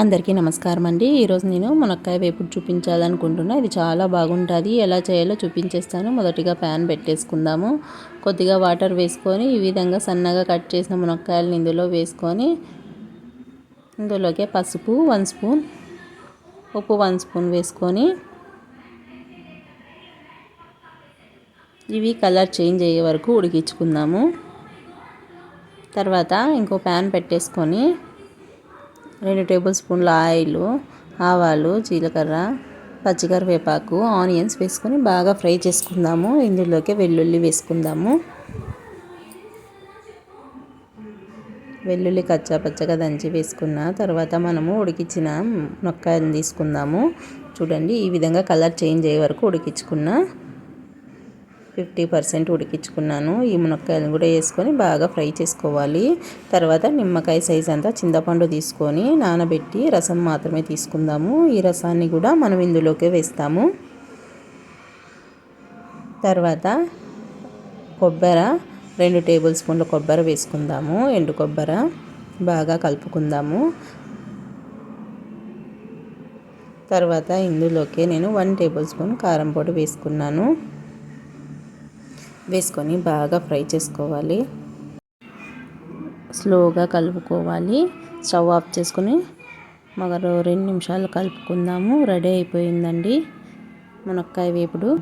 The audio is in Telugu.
అందరికీ నమస్కారం అండి. ఈరోజు నేను మునక్కాయ వేపుడు చూపించాలనుకుంటున్నా. ఇది చాలా బాగుంటుంది. ఎలా చేయాలో చూపించేస్తాను. మొదటిగా ప్యాన్ పెట్టేసుకుందాము. కొద్దిగా వాటర్ వేసుకొని ఈ విధంగా సన్నగా కట్ చేసిన మునక్కాయలను ఇందులో వేసుకొని ఇందులోకి పసుపు వన్ స్పూన్ ఉప్పు వన్ స్పూన్ వేసుకొని ఇవి కలర్ చేంజ్ అయ్యే వరకు ఉడికించుకుందాము. తర్వాత ఇంకో ప్యాన్ పెట్టేసుకొని రెండు టేబుల్ స్పూన్ల ఆయిల్ ఆవాలు జీలకర్ర పచ్చికరివేపాకు ఆనియన్స్ వేసుకొని బాగా ఫ్రై చేసుకుందాము. ఇందులోకి వెల్లుల్లి వేసుకుందాము. వెల్లుల్లి కచ్చా పచ్చగా దంచి వేసుకున్న తర్వాత మనము ఉడికించిన మునక్కాయలు తీసుకుందాము. చూడండి ఈ విధంగా కలర్ చేంజ్ అయ్యే వరకు ఉడికించుకున్న ఫిఫ్టీ పర్సెంట్ ఉడికించుకున్నాను. ఈ మునక్కాయలను కూడా వేసుకొని బాగా ఫ్రై చేసుకోవాలి. తర్వాత నిమ్మకాయ సైజ్ అంతా చింతపండు తీసుకొని నానబెట్టి రసం మాత్రమే తీసుకుందాము. ఈ రసాన్ని కూడా మనం ఇందులోకి వేస్తాము. తర్వాత కొబ్బరి రెండు టేబుల్ స్పూన్ల కొబ్బరి వేసుకుందాము. ఎండు కొబ్బరి బాగా కలుపుకుందాము. తర్వాత ఇందులోకి నేను వన్ టేబుల్ స్పూన్ కారం పొడి వేసుకున్నాను. వేసుకొని బాగా ఫ్రై చేసుకోవాలి. స్లోగా కలుపుకోవాలి. స్టవ్ ఆఫ్ చేసుకొని మరో రెండు నిమిషాలు కలుపుకుందాము. రెడీ అయిపోయిందండి. మునక్కాయ వేపుడు.